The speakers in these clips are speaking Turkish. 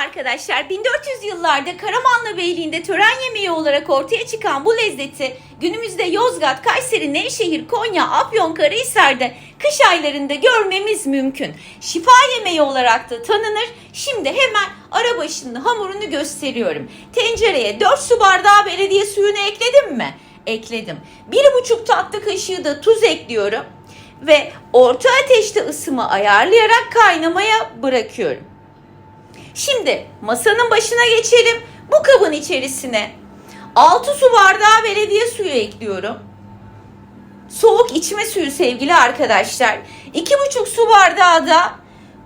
arkadaşlar. 1400 yıllarda Karamanlı Beyliği'nde tören yemeği olarak ortaya çıkan bu lezzeti günümüzde Yozgat, Kayseri, Nevşehir, Konya, Afyon, Karahisar'da kış aylarında görmemiz mümkün. Şifa yemeği olarak da tanınır. Şimdi hemen ara başında hamurunu gösteriyorum. Tencereye 4 su bardağı belediye suyunu ekledim mi? Ekledim. 1,5 tatlı kaşığı da tuz ekliyorum ve orta ateşte ısımı ayarlayarak kaynamaya bırakıyorum. Şimdi masanın başına geçelim. Bu kabın içerisine 6 su bardağı belediye suyu ekliyorum. Soğuk içme suyu sevgili arkadaşlar. 2,5 su bardağı da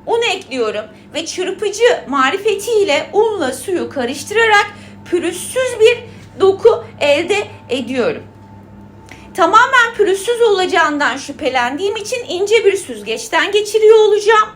un ekliyorum ve çırpıcı marifetiyle unla suyu karıştırarak pürüzsüz bir doku elde ediyorum. Tamamen pürüzsüz olacağından şüphelendiğim için ince bir süzgeçten geçiriyor olacağım.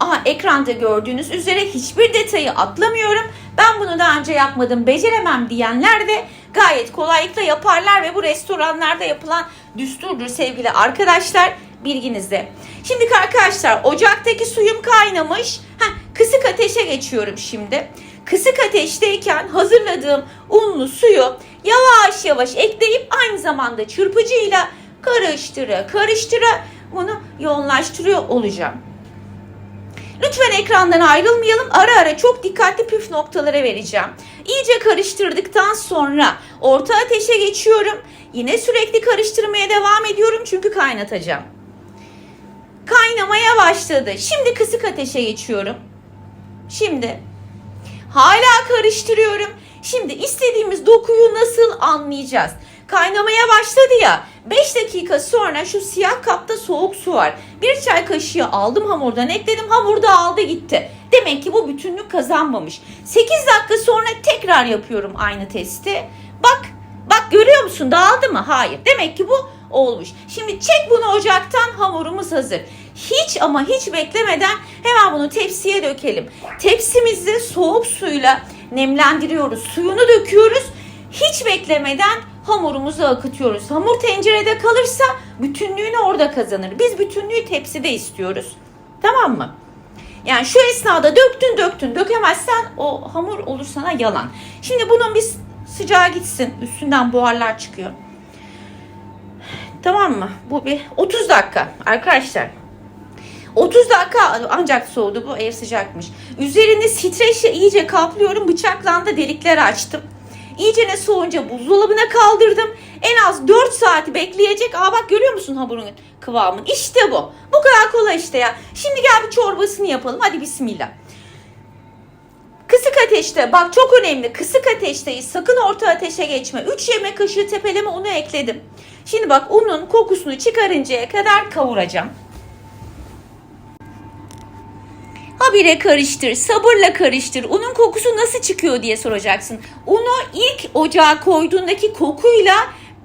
Aha ekranda gördüğünüz üzere hiçbir detayı atlamıyorum. Ben bunu daha önce yapmadım, beceremem diyenler de gayet kolaylıkla yaparlar ve bu restoranlarda yapılan düsturdur sevgili arkadaşlar bilginizde. Şimdi arkadaşlar ocaktaki suyum kaynamış. Heh, kısık ateşe geçiyorum şimdi. Kısık ateşteyken hazırladığım unlu suyu yavaş yavaş ekleyip aynı zamanda çırpıcıyla karıştıra karıştıra bunu yoğunlaştırıyor olacağım. Lütfen ekrandan ayrılmayalım. Ara ara çok dikkatli püf noktaları vereceğim. İyice karıştırdıktan sonra orta ateşe geçiyorum. Yine sürekli karıştırmaya devam ediyorum çünkü kaynatacağım. Kaynamaya başladı. Şimdi kısık ateşe geçiyorum. Şimdi hala karıştırıyorum. Şimdi istediğimiz dokuyu nasıl anlayacağız? Kaynamaya başladı ya. 5 dakika sonra şu siyah kapta soğuk su var. Bir çay kaşığı aldım hamurdan ekledim. Hamur da aldı gitti. Demek ki bu bütünlük kazanmamış. 8 dakika sonra tekrar yapıyorum aynı testi. Bak bak görüyor musun dağıldı mı? Hayır. Demek ki bu olmuş. Şimdi çek bunu ocaktan hamurumuz hazır. Hiç ama hiç beklemeden hemen bunu tepsiye dökelim. Tepsimizi soğuk suyla nemlendiriyoruz. Suyunu döküyoruz. Hiç beklemeden hamurumuzu akıtıyoruz. Hamur tencerede kalırsa bütünlüğünü orada kazanır. Biz bütünlüğü tepside istiyoruz. Tamam mı? Yani şu esnada döktün döktün dökemezsen o hamur olur sana yalan. Şimdi bunun bir sıcağı gitsin. Üstünden buharlar çıkıyor. Tamam mı? Bu bir 30 dakika arkadaşlar. 30 dakika ancak soğudu bu ev sıcakmış. Üzerini streçle iyice kaplıyorum. Bıçakla da delikler açtım. İyice ne soğunca buzdolabına kaldırdım. En az 4 saati bekleyecek. Aa bak görüyor musun hamurun kıvamını? İşte bu. Bu kadar kolay işte ya. Şimdi gel bir çorbasını yapalım. Hadi bismillah. Kısık ateşte bak çok önemli kısık ateşteyiz sakın orta ateşe geçme 3 yemek kaşığı tepeleme unu ekledim şimdi bak unun kokusunu çıkarıncaya kadar kavuracağım habire karıştır sabırla karıştır unun kokusu nasıl çıkıyor diye soracaksın unu ilk ocağa koyduğundaki kokuyla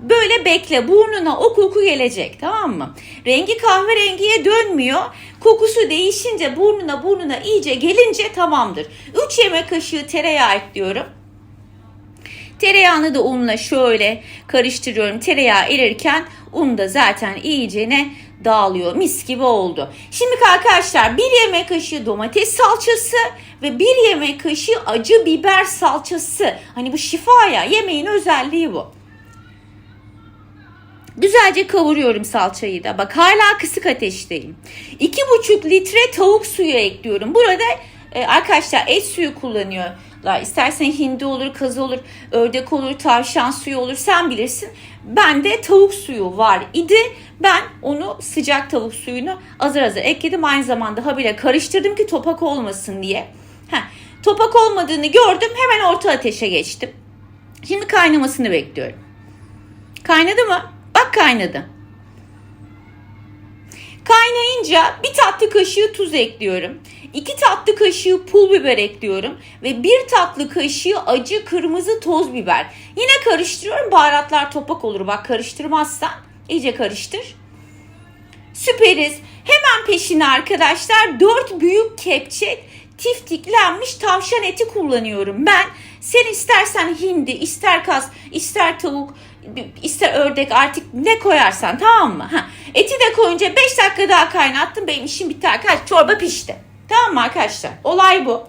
böyle bekle burnuna o koku gelecek tamam mı? Rengi kahverengiye dönmüyor. Kokusu değişince burnuna burnuna iyice gelince tamamdır. 3 yemek kaşığı tereyağı ekliyorum. Tereyağını da unla şöyle karıştırıyorum. Tereyağı erirken un da zaten iyicene dağılıyor. Mis gibi oldu. Şimdi arkadaşlar bir yemek kaşığı domates salçası ve bir yemek kaşığı acı biber salçası. Hani bu şifa ya yemeğin özelliği bu. Güzelce kavuruyorum salçayı da. Bak hala kısık ateşteyim. 2,5 litre tavuk suyu ekliyorum. Burada e, arkadaşlar et suyu kullanıyorlar. İstersen hindi olur, kazı olur, ördek olur, tavşan suyu olur. Sen bilirsin. Bende tavuk suyu var idi. Ben onu sıcak tavuk suyunu azar azar ekledim. Aynı zamanda habire karıştırdım ki topak olmasın diye. Heh, topak olmadığını gördüm. Hemen orta ateşe geçtim. Şimdi kaynamasını bekliyorum. Kaynadı mı? Bak kaynadı. Kaynayınca bir tatlı kaşığı tuz ekliyorum. 2 tatlı kaşığı pul biber ekliyorum. Ve 1 tatlı kaşığı acı kırmızı toz biber. Yine karıştırıyorum. Baharatlar topak olur. Bak karıştırmazsan iyice karıştır. Süperiz. Hemen peşine arkadaşlar 4 büyük kepçe tiftiklenmiş tavşan eti kullanıyorum. Ben sen istersen hindi, ister kaz, ister tavuk, ister ördek artık ne koyarsan tamam mı? Ha. Eti de koyunca 5 dakika daha kaynattım. Benim işim bitti arkadaşlar. Çorba pişti. Tamam mı arkadaşlar? Olay bu.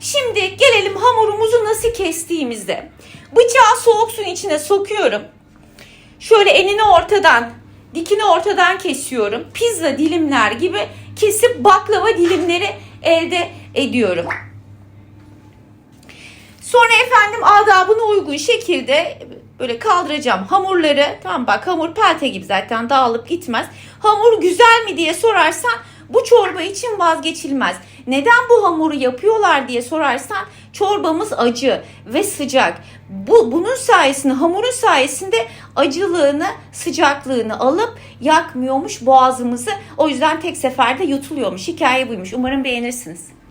Şimdi gelelim hamurumuzu nasıl kestiğimizde. Bıçağı soğuk suyun içine sokuyorum. Şöyle enini ortadan, dikini ortadan kesiyorum. Pizza dilimler gibi kesip baklava dilimleri elde ediyorum. Sonra efendim adabına uygun şekilde böyle kaldıracağım hamurları. Tamam bak hamur pelte gibi zaten dağılıp gitmez. Hamur güzel mi diye sorarsan bu çorba için vazgeçilmez. Neden bu hamuru yapıyorlar diye sorarsan çorbamız acı ve sıcak. Bu bunun sayesinde hamurun sayesinde acılığını, sıcaklığını alıp yakmıyormuş boğazımızı. O yüzden tek seferde yutuluyormuş. Hikaye buymuş. Umarım beğenirsiniz.